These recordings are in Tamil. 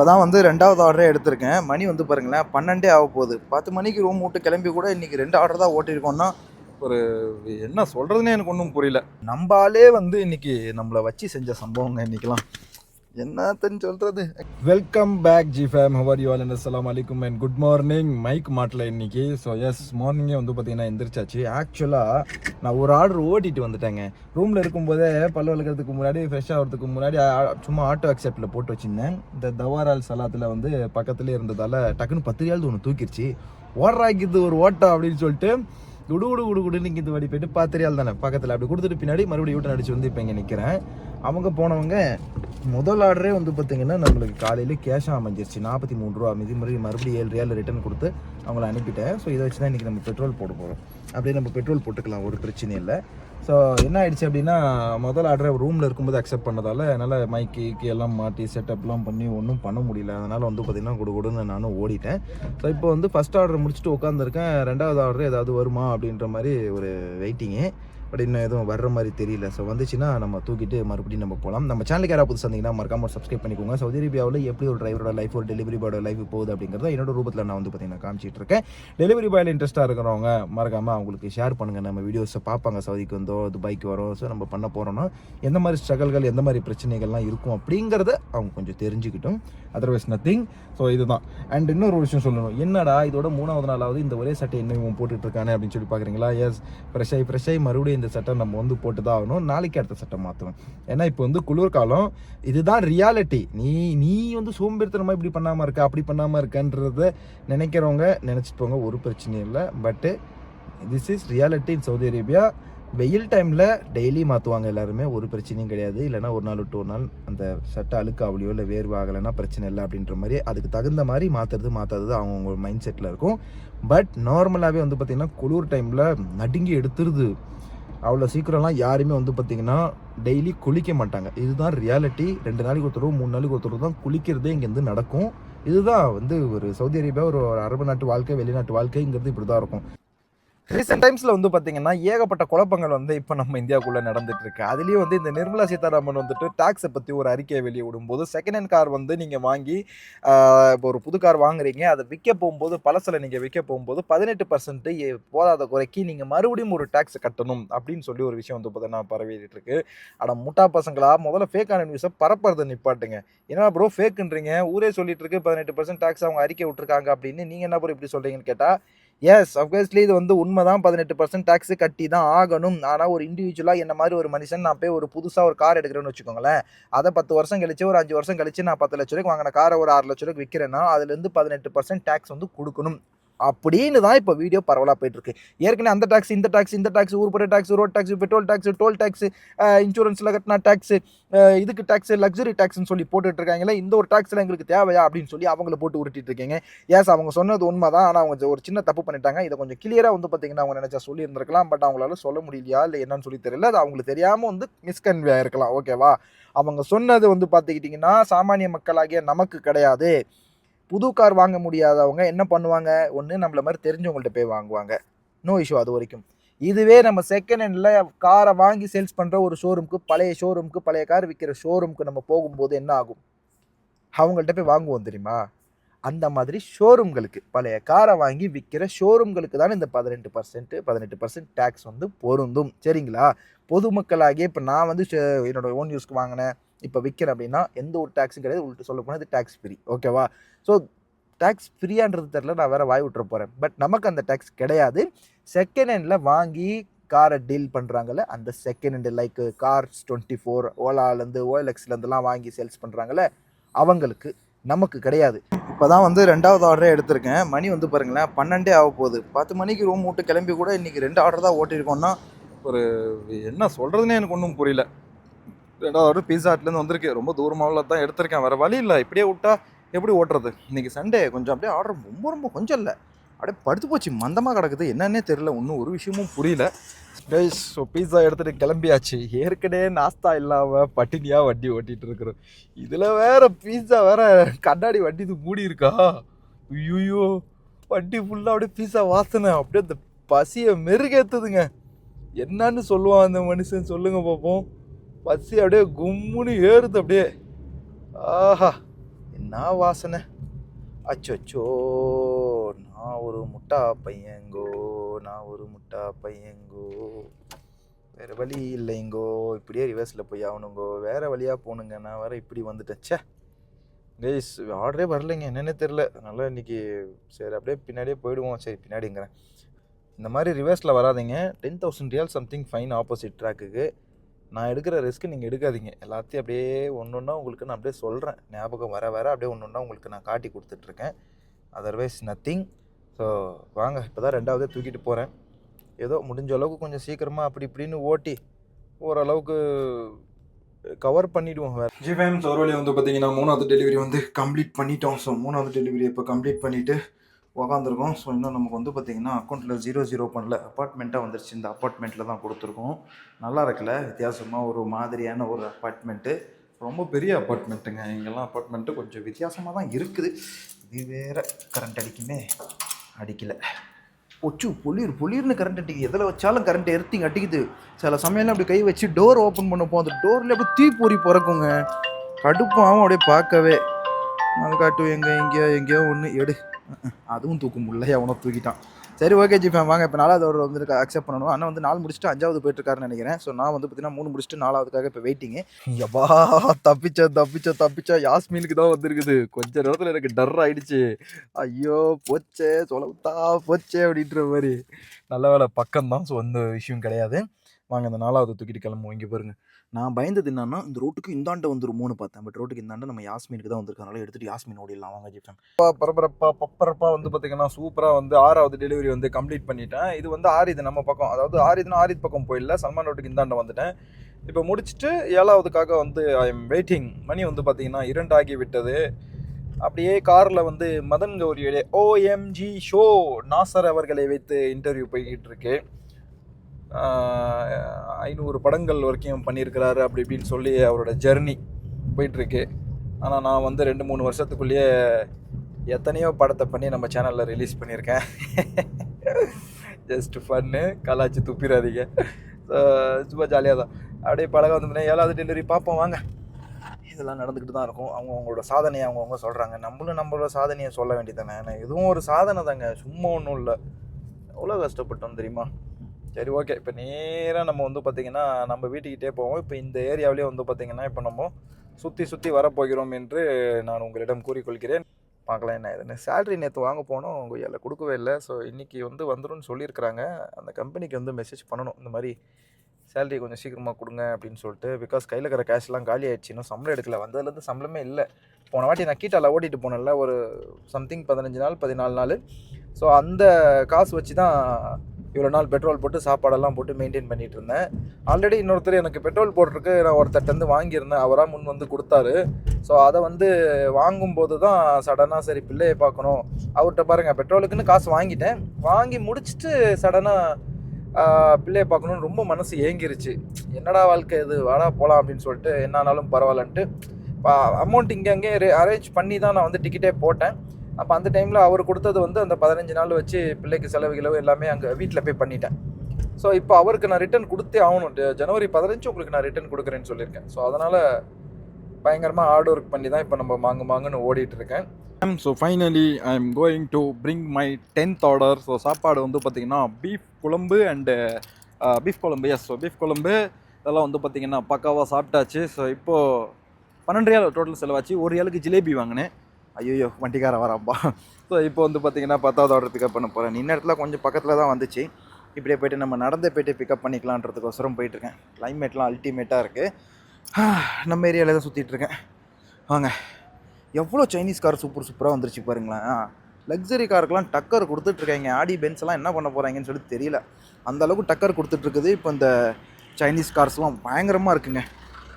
இப்போ தான் வந்து ரெண்டாவது ஆர்டரே எடுத்திருக்கேன். மணி வந்து பாருங்களேன் பன்னெண்டே ஆக போகுது. பத்து மணிக்கு ரூம் விட்டு கிளம்பி கூட இன்றைக்கி ரெண்டு ஆர்டர் தான் ஓட்டியிருக்கோன்னா ஒரு என்ன சொல்கிறதுனே எனக்கு ஒன்றும் புரியல. நம்ம ஆளே வந்து இன்னைக்கு நம்மளை வச்சு செஞ்ச சம்பவங்க இன்றைக்கெலாம் என்னத்தன்னு சொல்கிறது welcome back G fam how are you all அஸ்லாம் அலைக்கும் அண்ட் குட் மார்னிங் மைக் மாட்டில் இன்னைக்கு. ஸோ எஸ் மார்னிங்கே வந்து பார்த்தீங்கன்னா எந்திரிச்சாச்சு. ஆக்சுவலாக நான் ஒரு ஆர்டர் ஓட்டிட்டு வந்துட்டேங்க. ரூமில் இருக்கும்போதே பல் வளர்க்குறதுக்கு முன்னாடி ஃப்ரெஷ் ஆகிறதுக்கு முன்னாடி சும்மா ஆட்டோ அக்செப்டில் போட்டு வச்சுருந்தேன். இந்த தவாரால் சலாத்தில் வந்து பக்கத்துலேயே இருந்ததால் டக்குன்னு பத்து ஒன்று தூக்கிடுச்சு ஓடுறாக்கிது ஒரு ஓட்டம் அப்படின்னு சொல்லிட்டு குடு குடு குடு குடுன்னு இங்கே இந்த வழி போயிட்டு பாத்திரியால் தானே. பக்கத்தில் அப்படி கொடுத்துட்டு பின்னாடி மறுபடியும் யூட்டன் அடிச்சு வந்து இப்போ இங்கே நிற்கிறேன் அவங்க போனவங்க முதல் ஆர்டரே வந்து பார்த்தீங்கன்னா நம்மளுக்கு காலையில் கேஷாக அமைஞ்சிருச்சு. நாற்பத்தி மூணு ரூபா. மீதி மறுபடியும் மறுபடியும் ஏழு ரியால் ரிட்டன் கொடுத்து அவங்கள அனுப்பிட்டேன். ஸோ இதை வச்சு தான் இன்றைக்கி நம்ம பெட்ரோல் போட போகிறோம் அப்படியே நம்ம பெட்ரோல் போட்டுக்கலாம். ஒரு பிரச்சனையும் இல்லை. ஸோ என்ன ஆயிடுச்சு அப்படின்னா முதல் ஆர்டரை ரூமில் இருக்கும்போது அக்செப்ட் பண்ணதால் என்னால் மைக்கு எல்லாம் மாட்டி செட்டப்லாம் பண்ணி ஒன்றும் பண்ண முடியல. அதனால் வந்து பார்த்திங்கன்னா கொடு கொடுன்னு நானும் ஓடிட்டேன். ஸோ இப்போ வந்து ஃபஸ்ட் ஆர்டர் முடிச்சுட்டு உட்காந்துருக்கேன் ரெண்டாவது ஆர்டர் ஏதாவது வருமா அப்படின்ற மாதிரி ஒரு வெயிட்டிங்கு பட் இன்னும் எதுவும் வர்ற மாதிரி தெரியல. ஸோ வந்துச்சுன்னா நம்ம தூக்கிட்டு மறுபடியும் நம்ம போகலாம் நம்ம சேனலுக்கு யாராவது புதுசு வந்தீங்கன்னா மறக்காம சப்ஸ்கிரைப் பண்ணிக்கோங்க. சவுதி அரேபியாவில் எப்படி ஒரு டிரைவரோட லைஃப் ஒரு டெலிவரி பாயோட லைஃப் போகுது அப்படிங்கிறத என்னோட ரூபத்தில் நான் வந்து பார்த்தீங்கன்னா காமிச்சிட்டு இருக்கேன். டெலிவரி பாயில் இன்ட்ரெஸ்ட்டாக இருக்கிறவங்க மறக்காமல் அவங்களுக்கு ஷேர் பண்ணுங்கள் நம்ம வீடியோஸை பார்ப்பாங்க. சவுதிக்கு வந்தோ துபாய்க்கு வரோம் ஸோ நம்ம பண்ண போகிறோன்னா எந்த மாதிரி ஸ்ட்ரகல்கள் எந்த மாதிரி பிரச்சனைகள்லாம் இருக்கும் அப்படிங்கிறத அவங்க கொஞ்சம் தெரிஞ்சுக்கிட்டும். அதர்வைஸ் நத்திங் ஸோ இதுதான். அண்ட் இன்னொரு ஒரு விஷயம் சொல்லணும். என்னடா இதோட மூணாவது நாளாவது இந்த ஒரே சட்டை என்ன இவன் போட்டுட்டு இருக்கானே அப்படின்னு சொல்லி பார்க்குறீங்களா எஸ் ஃப்ரெஷ் ஆகி ஃப்ரெஷ் ஆகி மறுபடியும் இந்த சட்டை நம்ம வந்து போட்டு தான் ஆகணும். நாளைக்கு அடுத்த சட்டை மாற்றணும் ஏன்னா இப்போ வந்து குளிர்காலம் இதுதான் ரியாலிட்டி நீ நீ வந்து சோம்பேறித்தனமாக இப்படி பண்ணாமல் இருக்க அப்படி பண்ணாமல் இருக்கன்றத நினைக்கிறவங்க நினச்சிட்டு போங்க ஒரு பிரச்சனையும் இல்லை. But this is reality in Saudi Arabia வெயில் டைமில் டெய்லி மாற்றுவாங்க எல்லாருமே. ஒரு பிரச்சனையும் கிடையாது. இல்லைனா ஒரு நாள் விட்டு ஒரு நாள் அந்த சட்டை அழுக்காவலியோ இல்லை வேர்வு ஆகலைன்னா பிரச்சனை இல்லை அப்படின்ற மாதிரி அதுக்கு தகுந்த மாதிரி மாற்றுறது மாற்றாதது அவங்கவுங்க மைண்ட் செட்டில் இருக்கும் பட் நார்மலாகவே வந்து பார்த்திங்கன்னா குளிர் டைமில் நடுங்கி எடுத்துருது. அவ்வளோ சீக்கிரம்லாம் யாருமே வந்து பார்த்திங்கன்னா டெய்லி குளிக்க மாட்டாங்க. இதுதான் ரியாலிட்டி ரெண்டு நாளைக்கு ஒருத்தரும் மூணு நாளைக்கு ஒருத்தர் தான் குளிக்கிறதே இங்கேருந்து நடக்கும். இதுதான் வந்து ஒரு சவுதி அரேபியா ஒரு அரபு நாட்டு வாழ்க்கை வெளிநாட்டு வாழ்க்கைங்கிறது இப்படி தான் இருக்கும். ரீசெண்ட் டைம்ஸில் வந்து பார்த்தீங்கன்னா ஏகப்பட்ட குழப்பங்கள் வந்து இப்போ நம்ம இந்தியாவுக்குள்ளே நடந்துட்டு இருக்கு அதுலேயும் வந்து இந்த நிர்மலா சீதாராமன் வந்துட்டு டேக்ஸை பற்றி ஒரு அறிக்கையை வெளியே விடும்போது செகண்ட் ஹேண்ட் கார் வந்து நீங்கள் வாங்கி இப்போ ஒரு புது கார் வாங்குறீங்க அதை விற்க போகும்போது பழசில் நீங்கள் விற்க போகும்போது பதினெட்டு பர்சன்ட் போதாத குறைக்கு நீங்கள் மறுபடியும் ஒரு டேக்ஸ் கட்டணும் அப்படின்னு சொல்லி ஒரு விஷயம் வந்து பார்த்தீங்கன்னா பரவிட்டு இருக்கு ஆனால் முட்டா பசங்களா முதல்ல ஃபேக்கான நியூஸை பரப்புறதை நிப்பாட்டுங்க. ஏன்னா ப்ரோ ஃபேக்குன்றீங்க ஊரே சொல்லிட்டு இருக்கு பதினெட்டு பர்சன்ட் டேக்ஸ் அவங்க அறிக்கை விட்டுருக்காங்க அப்படின்னு. நீங்கள் என்ன ப்ரோ இப்படி சொல்கிறீங்கன்னு கேட்டால் எஸ் அப்கோஸ்லி இது வந்து உண்மை தான் பதினெட்டு பர்சன்ட் டேக்ஸ் கட்டி தான் ஆகணும். ஆனால் ஒரு இண்டிவிஜுவலாக என்ன மாதிரி ஒரு மனுஷன் நான் போய் ஒரு புதுசாக ஒரு கார் எடுக்கிறேன்னு வச்சுக்கோங்களேன். அதை பத்து வருஷம் கழிச்சு ஒரு அஞ்சு வருஷம் கழிச்சு நான் பத்து லட்ச ரூபாய்க்கு வாங்கின காரை ஒரு ஆறு லட்ச ரூபாய்க்கு விற்கிறேன்னா அதுலேருந்து பதினெட்டு பர்சன்ட் டேக்ஸ் வந்து கொடுக்கணும். அப்படின்னு தான் இப்போ வீடியோ பரவலாக போயிட்டுருக்கு. ஏற்கனவே அந்த டாக்ஸ் இந்த டாக்ஸ் இந்த tax ஊர்புற tax road tax petrol tax toll tax இன்சூரன்ஸில் கட்டினா டாக்ஸ் இதுக்கு டாக்ஸ் லக்ஸரி டாக்ஸ்னு சொல்லி போட்டுட்டு இருக்காங்களே இந்த ஒரு டாக்ஸில் எங்களுக்கு தேவையா அப்படின்னு சொல்லி அவங்கள போட்டு உருட்டிட்டு இருக்கீங்க ஏஸ் அவங்க சொன்னது உண்மை தான் ஆனால் அவங்க ஒரு சின்ன தப்பு பண்ணிட்டாங்க. இதை கொஞ்சம் கிளியராக வந்து பார்த்தீங்கன்னா அவங்க நினச்சா சொல்லியிருந்திருக்கலாம். பட் அவங்களால சொல்ல முடியலையா இல்லை என்னன்னு சொல்லி தெரியல. அது அவங்களுக்கு தெரியாமல் வந்து மிஸ்கன்வே இருக்கலாம் ஓகேவா அவங்க சொன்னது வந்து பார்த்துக்கிட்டிங்கன்னா சாமானிய மக்களாகிய நமக்கு கிடையாது. புது கார் வாங்க முடியாதவங்க என்ன பண்ணுவாங்க? ஒன்று நம்மள மாதிரி தெரிஞ்சவங்கள்ட்ட போய் வாங்குவாங்க. நோ இஷ்யூ அது வரைக்கும். இதுவே நம்ம செகண்ட் ஹேண்டில் காரை வாங்கி சேல்ஸ் பண்ணுற ஒரு ஷோரூமுக்கு பழைய ஷோரூமுக்கு பழைய கார் விற்கிற ஷோரூமுக்கு நம்ம போகும்போது என்ன ஆகும்? அவங்கள்ட்ட போய் வாங்குவோம் தெரியுமா? அந்த மாதிரி ஷோரூம்களுக்கு பழைய காரை வாங்கி விற்கிற ஷோரூம்களுக்கு தான் இந்த பதினெட்டு பர்சன்ட் பதினெட்டு பர்சன்ட் டேக்ஸ் வந்து பொருந்தும். சரிங்களா? பொதுமக்களாகிய இப்போ நான் வந்து என்னோடய என்னோட ஓன் யூஸ்க்கு வாங்கினேன். இப்போ விற்கிறேன் அப்படின்னா எந்த ஒரு டேக்ஸும் கிடையாது. உங்கள்கிட்ட சொல்ல போனால் இது டேக்ஸ் ஃப்ரீ ஓகேவா ஸோ டேக்ஸ் ஃப்ரீயான்றது தெரில நான் வேறு வாய் விட்டுற போகிறேன் பட் நமக்கு அந்த டேக்ஸ் கிடையாது. செகண்ட் ஹேண்டில் வாங்கி காரை டீல் பண்ணுறாங்கல்ல அந்த second hand like cars twenty four ஓலாலேருந்து ஓஎல்எக்ஸ்லேருந்துலாம் வாங்கி சேல்ஸ் பண்ணுறாங்கல்ல அவங்களுக்கு நமக்கு கிடையாது. இப்போ தான் வந்து ரெண்டாவது ஆர்டரே எடுத்திருக்கேன். மணி வந்து பாருங்களேன் பன்னெண்டே ஆக போகுது. பத்து மணிக்கு ரூம் விட்டு கிளம்பி கூட இன்றைக்கி ரெண்டு ஆர்டர் தான் ஓட்டியிருக்கோன்னா ஒரு என்ன சொல்கிறதுனே எனக்கு ஒன்றும் புரியல. ரெண்டாவது ஆர்டர் பீஸா ஹட்லேருந்து வந்திருக்கு. ரொம்ப தூரமாக தான் எடுத்திருக்கேன். வேறு வழி இல்லை. இப்படியே விட்டா எப்படி ஓட்டுறது? இன்றைக்கி சண்டே கொஞ்சம் அப்படியே ஆர்டர் ரொம்ப ரொம்ப கொஞ்சம் இல்லை. அப்படியே படுத்து போச்சு. மந்தமாக கிடக்குது. என்னன்னே தெரியல. இன்னும் ஒரு விஷயமும் புரியல. கைஸ் ஸோ பீஸா எடுத்துகிட்டு கிளம்பியாச்சு. ஏற்கனவே நாஸ்தா இல்லாமல் பட்டினியாக வண்டி ஓட்டிகிட்டு இருக்கிறோம். இதில் வேற பீஸா வேறு கண்ணாடி வண்டி இது மூடி இருக்கா? ஐயோ வண்டி ஃபுல்லாக அப்படியே பீஸா வாசனை. அப்படியே அந்த பசியை மெருகேற்றுதுங்க என்னன்னு சொல்லுவான் அந்த மனுஷன். சொல்லுங்கள் பார்ப்போம் பசி அப்படியே கும்முன்னு ஏறுது அப்படியே. ஆஹா என்ன வாசனை? அச்சோ நான் ஒரு முட்டா பையங்கோ நான் ஒரு முட்டா பையங்கோ. வேறு வழி இல்லைங்கோ இப்படியே ரிவர்ஸில் போய் ஆகணுங்கோ. வேறு வழியாக போகணுங்க நான் வேறு இப்படி வந்துட்டேன். சே கைஸ் ஆர்டரே வரலைங்க என்னென்னு தெரில அதனால் இன்றைக்கி சரி அப்படியே பின்னாடியே போயிடுவோம். சரி பின்னாடிங்கிறேன். இந்த மாதிரி ரிவர்ஸில் வராதிங்க. Ten thousand real something fine opposite ட்ராக்குக்கு நான் எடுக்கிற ரிஸ்க் நீங்கள் எடுக்காதீங்க. எல்லாத்தையும் அப்படியே ஒன்று ஒன்றா உங்களுக்கு நான் அப்படியே சொல்கிறேன் ஞாபகம் வர வர அப்படியே ஒன்று ஒன்றா உங்களுக்கு நான் காட்டி கொடுத்துட்ருக்கேன். அதர்வைஸ் நத்திங் ஸோ வாங்க இப்போ தான் ரெண்டாவதே தூக்கிட்டு போகிறேன் ஏதோ முடிஞ்ச அளவுக்கு கொஞ்சம் சீக்கிரமாக அப்படி இப்படின்னு ஓட்டி ஓரளவுக்கு கவர் பண்ணிவிடுவோம் வேறு. ஜிஃபேம் சோர்வழி வந்து பார்த்தீங்கன்னா மூணாவது டெலிவரி வந்து கம்ப்ளீட் பண்ணிட்டோம். ஸோ மூணாவது டெலிவரி இப்போ கம்ப்ளீட் பண்ணிவிட்டு உக்காந்துருக்கோம். ஸோ இன்னும் நமக்கு வந்து பார்த்திங்கன்னா அக்கௌண்ட்டில் ஜீரோ ஜீரோ பண்ணல. அப்பார்ட்மெண்ட்டாக வந்துருச்சு. இந்த அப்பார்ட்மெண்ட்டில் தான் கொடுத்துருக்கோம். நல்லா இருக்குல்ல? வித்தியாசமாக ஒரு மாதிரியான ஒரு அப்பார்ட்மெண்ட்டு ரொம்ப பெரிய அப்பார்ட்மெண்ட்டுங்க இங்கெல்லாம் அப்பார்ட்மெண்ட்டு கொஞ்சம் வித்தியாசமாக தான் இருக்குது. இது வேறு கரண்ட் அடிக்குமே. அடிக்கலை. ஒச்சு பொலிர் பொலிர்னு கரண்ட் அடிக்குது. எதில் வச்சாலும் கரண்ட் எர்த்திங் அடிக்குது சில சமயம்லாம் அப்படி கை வச்சு டோர் ஓப்பன் பண்ணப்போம் அந்த டோரில் அப்படியே தீப்பொறி பிறக்குங்க. கடுப்பாகவும் அப்படியே பார்க்கவே. காட்டு எங்கே எங்கேயோ எங்கேயோ ஒன்று எடு. அதுவும் தூக்கும் முடியல அவனை தூக்கிட்டான். சரி ஓகே ஜிஃபேம் வாங்க. இப்போ நாலாவது அவர் வந்து அக்செப்ட் பண்ணணும். அண்ணன் வந்து நாலு முடிச்சுட்டு அஞ்சாவது போயிட்டுருக்காருன்னு நினைக்கிறேன். ஸோ நான் வந்து பார்த்தீங்கன்னா மூணு முடிச்சுட்டு நாலாவதுக்காக இப்போ வெயிட்டிங்கு எவ்வா தப்பிச்சா தப்பிச்சா தப்பிச்சா யாஸ்மீனுக்கு தான் வந்திருக்குது. கொஞ்ச நேரத்தில் எனக்கு டர் ஆகிடுச்சு ஐயோ போச்சே சொல்லத்தா போச்சே அப்படின்ற மாதிரி. நல்ல வேலை பக்கம்தான் ஸோ எந்த விஷயம் கிடையாது. வாங்க இந்த நாலாவது தூக்கிட்டு கிளம்புவோம். இங்கே பாருங்கள் நான் பயந்தது என்னன்னா இந்த ரோட்டுக்கு இந்தாண்ட வந்துருமோன்னு பார்த்தேன். பட் ரோட்டுக்கு இந்தாண்ட நம்ம யாஸ்மீனுக்கு தான் வந்திருக்கனால எடுத்துட்டு யாஸ்மீன் ஓடிடலாம். வாங்க இப்போ பரபரப்பா பப்பரப்பா வந்து பார்த்தீங்கன்னா சூப்பராக வந்து ஆறாவது டெலிவரி வந்து கம்ப்ளீட் பண்ணிட்டேன். இது வந்து ஆரிது நம்ம பக்கம். அதாவது ஆரிதுன்னு ஆரித் பக்கம் போயிடல சல்மான் ரோட்டுக்கு இந்தாண்ட வந்துட்டேன். இப்போ முடிச்சுட்டு ஏழாவதுக்காக வந்து ஐ எம் வெயிட்டிங் மணி வந்து பார்த்தீங்கன்னா இரண்டாகி விட்டது. அப்படியே காரில் வந்து மதன் கௌரியுடைய ஓஎம்ஜி ஷோ நாசர் அவர்களை வைத்து இன்டர்வியூ போய்கிட்டு இருக்கு. ஐநூறு படங்கள் வரைக்கும் பண்ணியிருக்கிறாரு அப்படி இப்படின்னு சொல்லி அவரோட ஜெர்னி போயிட்டுருக்கு. ஆனால் நான் வந்து ரெண்டு மூணு வருஷத்துக்குள்ளேயே எத்தனையோ படத்தை பண்ணி நம்ம சேனலில் ரிலீஸ் பண்ணியிருக்கேன். ஜஸ்ட் ஃபன்னு கலாச்சி துப்பிடாதீங்க. சும்மா ஜாலியாக தான். அப்படியே பழக வந்தோம்னா ஏழாவது டெலிவரி பார்ப்போம் வாங்க. இதெல்லாம் நடந்துக்கிட்டு தான் இருக்கும். அவங்க அவங்களோட சாதனையை அவங்கவுங்க சொல்கிறாங்க நம்மளும் நம்மளோட சாதனையை சொல்ல வேண்டியதானே ஏன்னா இதுவும் ஒரு சாதனை தாங்க. சும்மா ஒன்றும் இல்லை. எவ்வளோ கஷ்டப்பட்டோம் தெரியுமா? சரி ஓகே இப்போ நேராக நம்ம வந்து பார்த்திங்கன்னா நம்ம வீட்டுக்கிட்டே போவோம். இப்போ இந்த ஏரியாவிலே வந்து பார்த்திங்கன்னா இப்போ நம்ம சுற்றி சுற்றி வரப்போகிறோம் என்று நான் உங்களிடம் கூறிக்கொள்கிறேன். பார்க்கலாம் என்ன இதுன்னு சேலரி நேற்று வாங்க போனோம். கொய்யால கொடுக்கவே இல்லை. ஸோ இன்றைக்கி வந்து வந்துடும் சொல்லியிருக்கிறாங்க. அந்த கம்பெனிக்கு வந்து மெசேஜ் பண்ணணும். இந்த மாதிரி சேலரி கொஞ்சம் சீக்கிரமாக கொடுங்க அப்படின்னு சொல்லிட்டு பிகாஸ் கையில் இருக்கிற கேஷ்லாம் காலி ஆயிடுச்சு. இன்னும் சம்பளம் எடுக்கல. வந்ததுலேருந்து சம்பளமே இல்லை. போன வாட்டி நான் கீட்டால் ஓட்டிட்டு போனேன்ல. ஒரு சம்திங் பதினஞ்சு நாள் பதினாலு நாள். ஸோ அந்த காசு வச்சு தான் இவ்வளோ நாள் பெட்ரோல் போட்டு சாப்பாடெல்லாம் போட்டு மெயின்டைன் பண்ணிகிட்டு இருந்தேன் ஆல்ரெடி இன்னொருத்தர் எனக்கு பெட்ரோல் போடுறதுக்கு நான் ஒருத்தர்ட்ட இருந்து வாங்கியிருந்தேன் அவராக முன் வந்து கொடுத்தாரு. ஸோ அதை வந்து வாங்கும்போது தான் சடனாக சரி பிள்ளையை பார்க்கணும். அவர்கிட்ட பாருங்கள் பெட்ரோலுக்குன்னு காசு வாங்கிட்டேன். வாங்கி முடிச்சுட்டு சடனாக பிள்ளையை பார்க்கணுன்னு ரொம்ப மனசு ஏங்கிருச்சு. என்னடா வாழ்க்கை இது வாடா போகலாம் அப்படின்னு சொல்லிட்டு என்ன ஆனாலும் பரவாயில்லன்ட்டு இப்போ அமௌண்ட் இங்கே அங்கே அரேஞ்ச் பண்ணி தான் நான் வந்து டிக்கெட்டே போட்டேன். அப்போ அந்த டைமில் அவர் கொடுத்தது வந்து அந்த பதினஞ்சு நாள் வச்சு பிள்ளைக்கு செலவுகளவு எல்லாமே அங்கே வீட்டில் போய் பண்ணிட்டேன். ஸோ இப்போ அவருக்கு நான் ரிட்டர்ன் கொடுத்தே ஆகணும். ஜனவரி பதினஞ்சு உங்களுக்கு நான் ரிட்டர்ன் கொடுக்குறேன்னு சொல்லியிருக்கேன். ஸோ அதனால் பயங்கரமாக ஹார்ட் ஒர்க் பண்ணி தான் இப்போ நம்ம மாங்கு மாங்குன்னு ஓடிட்டு இருக்கேன். So finally I am going to bring my tenth order so சாப்பாடு வந்து பார்த்திங்கன்னா பீஃப் குழம்பு அண்டு பீஃப் குழம்பு எஸ் ஸோ பீஃப் குழம்பு இதெல்லாம் வந்து பார்த்திங்கன்னா பக்காவாக சாப்பிட்டாச்சு. ஸோ இப்போது பன்னெண்டு ரியால் டோட்டல் செலவாச்சு. ஒரு ரியாலுக்கு ஜிலேபி வாங்கினேன். ஐயோ வண்டிக்கார வராப்பா ஸோ இப்போ வந்து பார்த்தீங்கன்னா பத்தாவது ஆர்டர் பிக்கப் பண்ண போகிறேன் இன்ன இடத்துல கொஞ்சம் பக்கத்தில் தான் வந்துச்சு. இப்படியே போயிட்டு நம்ம நடந்தே போயிட்டு பிக்கப் பண்ணிக்கலான்றதுக்கோசரம் போயிட்டுருக்கேன். கிளைமேட்லாம் அல்டிமேட்டாக இருக்குது நம்ம ஏரியாவில் தான் சுற்றிட்டுருக்கேன் வாங்க. எவ்வளோ சைனீஸ் கார் சூப்பர் சூப்பராக வந்துருச்சு பாருங்களேன். லக்ஸரி காருக்கெலாம் டக்கர் கொடுத்துட்ருக்காங்க ஆடி பென்ஸ்லாம் என்ன பண்ண போகிறாங்கன்னு சொல்லி தெரியல. அந்த அளவுக்கு டக்கர் கொடுத்துட்ருக்குது இப்போ இந்த சைனீஸ் கார்ஸ்லாம் பயங்கரமாக இருக்குங்க.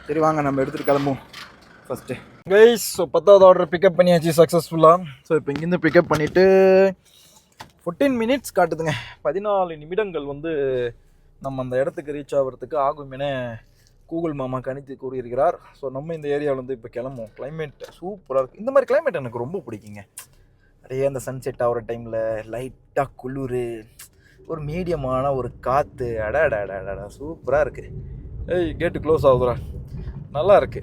சரி வாங்க நம்ம எடுத்துகிட்டு கிளம்புவோம். ஃபஸ்ட்டு கைஸ் ஸோ பத்தாவது ஆர்டர் பிக்கப் பண்ணியாச்சு சக்ஸஸ்ஃபுல்லாக ஸோ இப்போ இங்கேருந்து பிக்கப் பண்ணிவிட்டு ஃபிஃப்டீன் மினிட்ஸ் காட்டுதுங்க. பதினாலு நிமிடங்கள் வந்து நம்ம அந்த இடத்துக்கு ரீச் ஆகிறதுக்கு ஆகும் என கூகுள் மாமா கணித்து கூறியிருக்கிறார். ஸோ நம்ம இந்த ஏரியாவில் வந்து இப்போ கிளம்புவோம். கிளைமேட் சூப்பராக இருக்குது இந்த மாதிரி கிளைமேட் எனக்கு ரொம்ப பிடிக்குங்க. அப்படியே அந்த சன்செட் ஆகிற டைமில் லைட்டாக குளிர் ஒரு மீடியமான ஒரு காற்று அடா அடா அடா அடா சூப்பராக இருக்குது ஏய் கேட்டு க்ளோஸ் ஆகுதுடா. நல்லா இருக்கு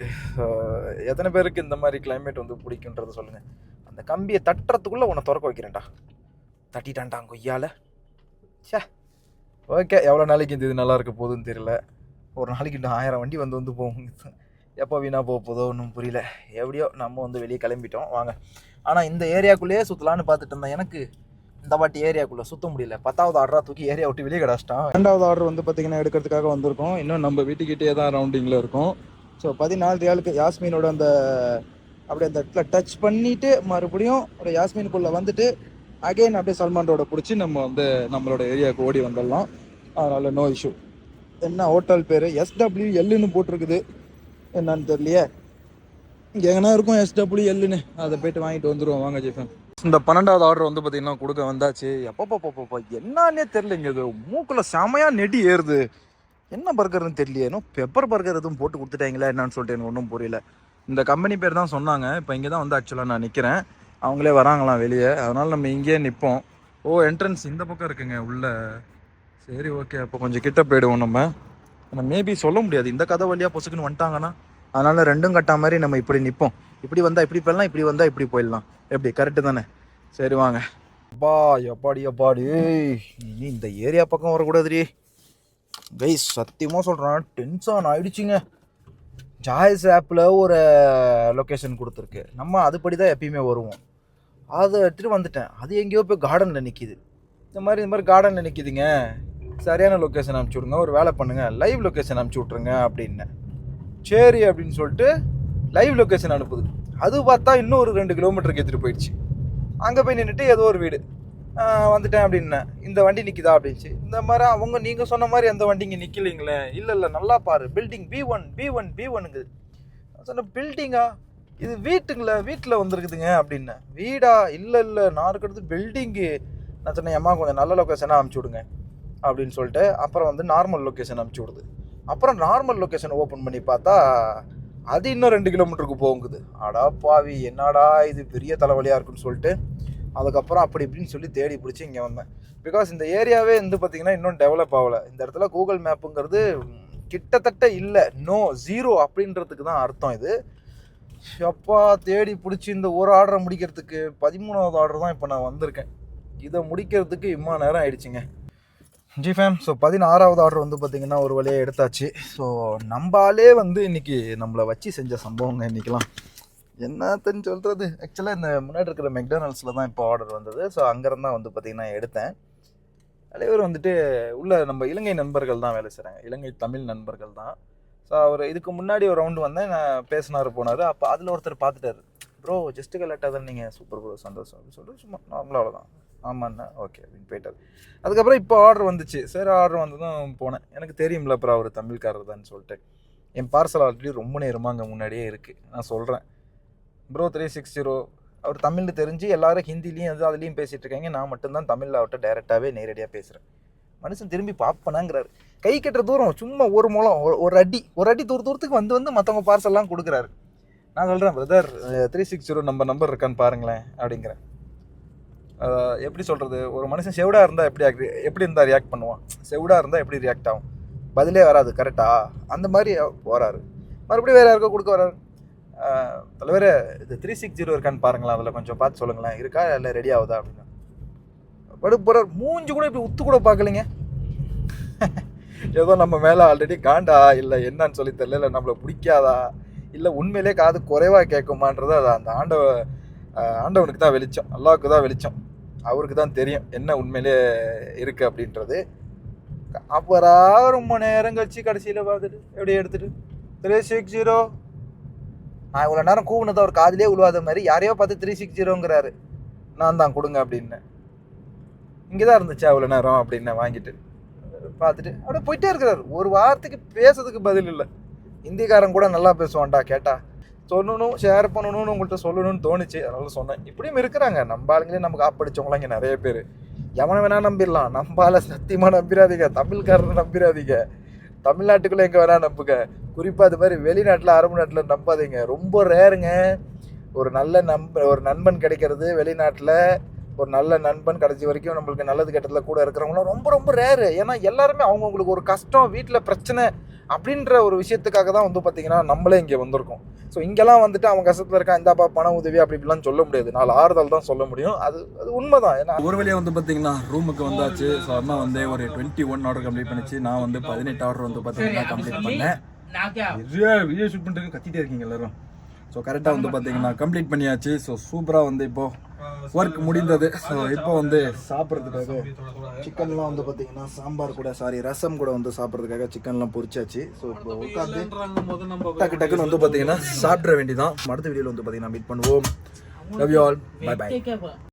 எத்தனை பேருக்கு இந்த மாதிரி கிளைமேட் வந்து பிடிக்குன்றதை சொல்லுங்க. அந்த கம்பியை தட்டுறதுக்குள்ள உன்னை திறக்க வைக்கிறேன்டா. தட்டிட்டான்டா கொய்யால சே ஓகே எவ்வளோ நாளைக்கு இந்த இது நல்லா இருக்க போகுதுன்னு தெரியல. ஒரு நாளைக்கு இன்னும் ஆயிரம் வண்டி வந்து வந்து போகும். எப்போ வீணாக போக போதோ ஒன்றும் புரியல. எப்படியோ நம்ம வந்து வெளியே கிளம்பிட்டோம். வாங்க. ஆனால் இந்த ஏரியாக்குள்ளேயே சுற்றலான்னு பார்த்துட்டு இருந்தேன். எனக்கு இந்த வாட்டி ஏரியாக்குள்ளே சுற்ற முடியல. பத்தாவது ஆர்டராக தூக்கி ஏரியா விட்டு வெளியே கிடாச்சிட்டான். ரெண்டாவது ஆர்டர் வந்து பார்த்தீங்கன்னா எடுக்கிறதுக்காக வந்திருக்கோம். இன்னும் நம்ம வீட்டுக்கிட்டே தான் ரவுண்டிங்கில் இருக்கும். ஸோ பதினாலு ரியாலுக்கு யாஸ்மீனோட அந்த அப்படியே அந்த இடத்துல டச் பண்ணிட்டு மறுபடியும் ஒரு யாஸ்மீனுக்குள்ளே வந்துட்டு அகைன் அப்படியே சல்மான் ரோட பிடிச்சி நம்ம வந்து நம்மளோட ஏரியாவுக்கு ஓடி வந்துடலாம். அதனால் நோ இஷ்யூ என்ன ஹோட்டல் பேர்? எஸ்டபிள்யூ எல்லுன்னு போட்டிருக்குது. என்னன்னு தெரியலையே. எங்கன்னா இருக்கும் எஸ்டபிள்யூ எல்லுன்னு அதை போயிட்டு வாங்கிட்டு வந்துடுவோம் வாங்க ஜிஃபன் இந்த பன்னெண்டாவது ஆர்டர் வந்து பார்த்தீங்கன்னா கொடுக்க வந்தாச்சு. எப்பப்போ என்னன்னே தெரியலைங்க. இது மூக்கில் செமையாக நெடி ஏறுது. என்ன பர்கர்னு தெரியலையே. இன்னும் பெப்பர் பர்கர் எதுவும் போட்டு கொடுத்துட்டாங்களா என்னன்னு சொல்லிட்டு எனக்கு ஒன்றும் புரியல. இந்த கம்பெனி பேர் தான் சொன்னாங்க. இப்போ இங்கே தான் வந்து ஆக்சுவலாக நான் நிற்கிறேன் அவங்களே வராங்களாம் வெளியே. அதனால் நம்ம இங்கேயே நிற்போம் ஓ என்ட்ரன்ஸ் இந்த பக்கம் இருக்குங்க உள்ள. சரி ஓகே அப்போ கொஞ்சம் கிட்ட போயிடுவோம் நம்ம. ஆனால் மேபி சொல்ல முடியாது. இந்த கதை வழியாக பொசுக்குன்னு வந்துட்டாங்கன்னா அதனால் ரெண்டும் கட்டா மாதிரி நம்ம இப்படி நிற்போம் இப்படி வந்தால் இப்படி போயிடலாம் இப்படி வந்தால் இப்படி போயிடலாம். எப்படி? கரெக்டு தானே? சரி வாங்க. அப்பா எப்பாடி எப்பாடி இனி இந்த ஏரியா பக்கம் வரக்கூடாதுடி. கைஸ் சத்தியமாக சொல்கிறேன் டென்ஷன் ஆயிடுச்சுங்க. ஜாய்ஸ் ஆப்பில் ஒரு லொக்கேஷன் கொடுத்துருக்கு. நம்ம அதுபடி தான் எப்பயுமே வருவோம். அதை எடுத்துகிட்டு வந்துட்டேன். அது எங்கேயோ போய் கார்டனில் நிற்கிது இந்த மாதிரி இந்த மாதிரி கார்டனில் நிற்கிதுங்க சரியான லொக்கேஷன் அனுப்பிச்சி விடுங்க. ஒரு வேலை பண்ணுங்கள் லைவ் லொக்கேஷன் அனுப்பிச்சி விட்ருங்க அப்படின்னேன் சரி அப்படின்னு சொல்லிட்டு லைவ் லொக்கேஷன் அனுப்புது. அது பார்த்தா இன்னும் ஒரு ரெண்டு கிலோமீட்டருக்கு எடுத்துகிட்டு போயிடுச்சு. அங்கே போய் நின்றுட்டு ஏதோ ஒரு வீடு. வந்துட்டேன் அப்படின்னேன் இந்த வண்டி நிற்கிதா அப்படின்ச்சு இந்த மாதிரி அவங்க நீங்கள் சொன்ன மாதிரி அந்த வண்டி இங்கே நிற்கலைங்களே இல்லை இல்லை நல்லா பாரு. Building B one B one B ஒனுங்குது நான் சொன்னேன் பில்டிங்கா இது வீட்டுங்கள வீட்டில் வந்துருக்குதுங்க அப்படின்னேன் வீடா? இல்லை இல்லை. நான் இருக்கிறது பில்டிங்கு நான் சொன்னேன் அம்மா கொஞ்சம் நல்ல லொக்கேஷனாக அனுப்பிச்சி விடுங்க. அப்படின்னு சொல்லிட்டு அப்புறம் வந்து நார்மல் லொக்கேஷன் அனுப்பிச்சி விடுது. அப்புறம் நார்மல் லொக்கேஷன் ஓப்பன் பண்ணி பார்த்தா அது இன்னும் ரெண்டு கிலோமீட்டருக்கு போங்குது அடா பாவி என்னடா இது? பெரிய தலைவலியாக இருக்குன்னு சொல்லிட்டு அதுக்கப்புறம் அப்படி இப்படின்னு சொல்லி தேடி பிடிச்சி இங்கே வந்தேன். பிகாஸ் இந்த ஏரியாவே வந்து பார்த்திங்கன்னா இன்னும் டெவலப் ஆகலை. இந்த இடத்துல கூகுள் மேப்புங்கிறது கிட்டத்தட்ட இல்லை. நோ ஜீரோ அப்படின்றதுக்கு தான் அர்த்தம் இது. அப்பா தேடி பிடிச்சி இந்த ஒரு ஆர்டரை முடிக்கிறதுக்கு பதிமூணாவது ஆர்டர் தான் இப்போ நான் வந்திருக்கேன். இதை முடிக்கிறதுக்கு இம்மா நேரம் ஆயிடுச்சுங்க. ஜி ஃபேம் ஸோ பதினாறாவது ஆர்டர் வந்து பார்த்திங்கன்னா ஒரு வழியாக எடுத்தாச்சு. ஸோ நம்மளாலே வந்து இன்னைக்கு நம்மளை வச்சு செஞ்ச சம்பவங்க இன்றைக்கெலாம் என்னத்தன்னு சொல்கிறது ஆக்சுவலாக இந்த முன்னாடி இருக்கிற மெக்டானல்ஸில் தான் இப்போ ஆர்டர் வந்தது. ஸோ அங்கேருந்து தான் வந்து பார்த்திங்கன்னா எடுத்தேன். தலைவர் வந்துட்டு உள்ள நம்ம இலங்கை நண்பர்கள் தான் வேலை செய்கிறாங்க இலங்கை தமிழ் நண்பர்கள் தான். ஸோ அவர் இதுக்கு முன்னாடி ஒரு ரவுண்டு வந்தேன். நான் பேசினார் போனார். அப்போ அதில் ஒருத்தர் பார்த்துட்டாரு. ப்ரோ ஜஸ்ட் கலெக்டாக தான் நீங்கள் சூப்பர் ப்ரோ சந்தோஷம். அப்படின்னு சொல்லிட்டு சும்மா நார்மலாக அவ்வளோதான் ஆமாண்ணா ஓகே அப்படின்னு போயிட்டார். அதுக்கப்புறம் இப்போ ஆர்டர் வந்துச்சு. சரி ஆர்டர் வந்ததும் போனேன். எனக்கு தெரியும்ல அப்புறம் அவர் தமிழ்காரர் தான் சொல்லிட்டு. என் பார்சல் ஆல்ரெடி ரொம்ப நேரமாக அங்கே முன்னாடியே இருக்குது நான் சொல்கிறேன் ப்ரோ த்ரீ சிக்ஸ் ஜீரோ அவர் தமிழ் தெரிஞ்சு எல்லாரும் ஹிந்திலையும் அது அதுலேயும் பேசிகிட்டு இருக்காங்க. நான் மட்டும்தான் தமிழில் அவர்கிட்ட டேரெக்டாகவே நேரடியாக பேசுகிறேன் மனுஷன் திரும்பி பார்ப்பனாங்கிறாரு. கை கட்டுற தூரம் சும்மா ஒரு மூலம் ஒரு- ஒரு அடி ஒரு அடி தூர தூரத்துக்கு வந்து வந்து மற்றவங்க பார்சல்லாம் கொடுக்குறாரு. நான் சொல்கிறேன் பிரதர் த்ரீ சிக்ஸ் ஜீரோ நம்ம நம்பர் இருக்கான்னு பாருங்களேன் அப்படிங்கிறேன் எப்படி சொல்கிறது ஒரு மனுஷன் செவிடாக இருந்தால் எப்படி எப்படி இருந்தால் ரியாக்ட் பண்ணுவான்? செவிடாக இருந்தால் எப்படி ரியாக்ட் ஆகும்? பதிலே வராது கரெக்டாக அந்த மாதிரி போகிறாரு மறுபடியும் வேறு யாருக்கோ கொடுக்க வராரு. தலைவர் இது த்ரீ சிக்ஸ் ஜீரோ இருக்கான்னு பாருங்களேன் அதில் கொஞ்சம் பார்த்து சொல்லுங்களேன். இருக்கா இல்லை ரெடி ஆகுதா அப்படின்னு. படுப்புற மூஞ்சி கூட இப்படி உத்து கூட பார்க்கலைங்க. ஏதோ நம்ம மேலே ஆல்ரெடி காண்டா இல்லை என்னன்னு சொல்லி தெரியல இல்லை நம்மளை பிடிக்காதா இல்லை உண்மையிலே காது குறைவாக கேட்குமான்றது அது அந்த ஆண்டவ ஆண்டவனுக்கு தான் வெளிச்சம் அல்லாவுக்கு தான் வெளிச்சம். அவருக்கு தான் தெரியும் என்ன உண்மையிலே இருக்குது அப்படின்றது. அப்புறம் ரொம்ப நேரம் கழிச்சு கடைசியில் பார்த்துட்டு எப்படி எடுத்துட்டு? த்ரீ சிக்ஸ் ஜீரோ நான் இவ்வளோ நேரம் கூவுனது அவர் காதிலே உழுவாத மாதிரி யாரையோ பார்த்து த்ரீ சிக்ஸ் ஜீரோங்கிறாரு நான் தான் கொடுங்க அப்படின்னு. இங்கே தான் இருந்துச்சு அவ்வளோ நேரம் அப்படின்னு வாங்கிட்டு. பார்த்துட்டு அப்படியே போயிட்டே இருக்கிறாரு. ஒரு வாரத்துக்கு பேசுறதுக்கு பதில் இல்லை. இந்திக்காரன் கூட நல்லா பேசுவான்டா கேட்டா. சொல்லணும் ஷேர் பண்ணணும்னு உங்கள்கிட்ட சொல்லணும்னு தோணுச்சு. அதனால சொன்னேன். இப்படியும் இருக்கிறாங்க. நம்ம ஆளுங்களே நமக்கு ஆப்படிச்சவங்களாம் இங்கே நிறைய பேர். எவனை வேணால் நம்பிடலாம். நம்பால சத்தியமாக நம்பிடாதீங்க. தமிழ்காரனை நம்பிடாதீங்க. தமிழ்நாட்டுக்குள்ளே எங்கே வேணால் நம்புங்க. குறிப்பாக அது மாதிரி வெளிநாட்டில் அரபு நாட்டில் நம்பாதீங்க. ரொம்ப ரேருங்க ஒரு நல்ல நம்ப ஒரு நண்பன் கிடைக்கிறது வெளிநாட்டில். ஒரு நல்ல நண்பன் கடைசி வரைக்கும் நம்மளுக்கு நல்லது கெட்டதில் கூட இருக்கிறவங்களாம் ரொம்ப ரொம்ப ரேரு ஏன்னா எல்லாருமே அவங்கவுங்களுக்கு ஒரு கஷ்டம் வீட்டில் பிரச்சனை அப்படின்ற ஒரு விஷயத்துக்காக தான் வந்து பார்த்திங்கன்னா நம்மளே இங்கே வந்திருக்கோம். ஸோ இங்கெல்லாம் வந்துட்டு அவன் கஷ்டத்தில் இருக்கா இந்தாப்பா பண உதவி அப்படி இப்படிலாம் சொல்ல முடியாது. நாலு ஆறுதல் தான் சொல்ல முடியும். அது அது உண்மை தான் ஏன்னா ஒரு வழியாக வந்து பார்த்தீங்கன்னா ரூமுக்கு வந்தாச்சு. ஸோ அம்மா வந்து ஒரு டுவெண்ட்டி ஒன் ஆர்டர் கம்ப்ளீட் பண்ணிச்சு. நான் வந்து பதினெட்டு ஆர்டர் வந்து பார்த்தீங்கன்னா கம்ப்ளீட் பண்ணேன். வீடியோ ஷூட் பண்ணிட்டு கத்திட்டே இருக்கீங்க எல்லாரும். ஸோ கரெக்டாக வந்து பார்த்தீங்கன்னா கம்ப்ளீட் பண்ணியாச்சு. ஸோ சூப்பராக வந்து இப்போ ஒர்க் முடிந்தது. ஸோ இப்போ வந்து சாப்பிட்றதுக்காக சிக்கன்லாம் வந்து பார்த்தீங்கன்னா சாம்பார் கூட சாரி ரசம் கூட வந்து சாப்பிட்றதுக்காக சிக்கன்லாம் பொரிச்சாச்சு. ஸோ இப்போ உட்காந்து டக்கு டக்குன்னு வந்து பார்த்தீங்கன்னா சாப்பிட வேண்டியதான் அடுத்த வீடியோவில் வந்து பார்த்தீங்கன்னா மீட் பண்ணுவோம். Love you all bye bye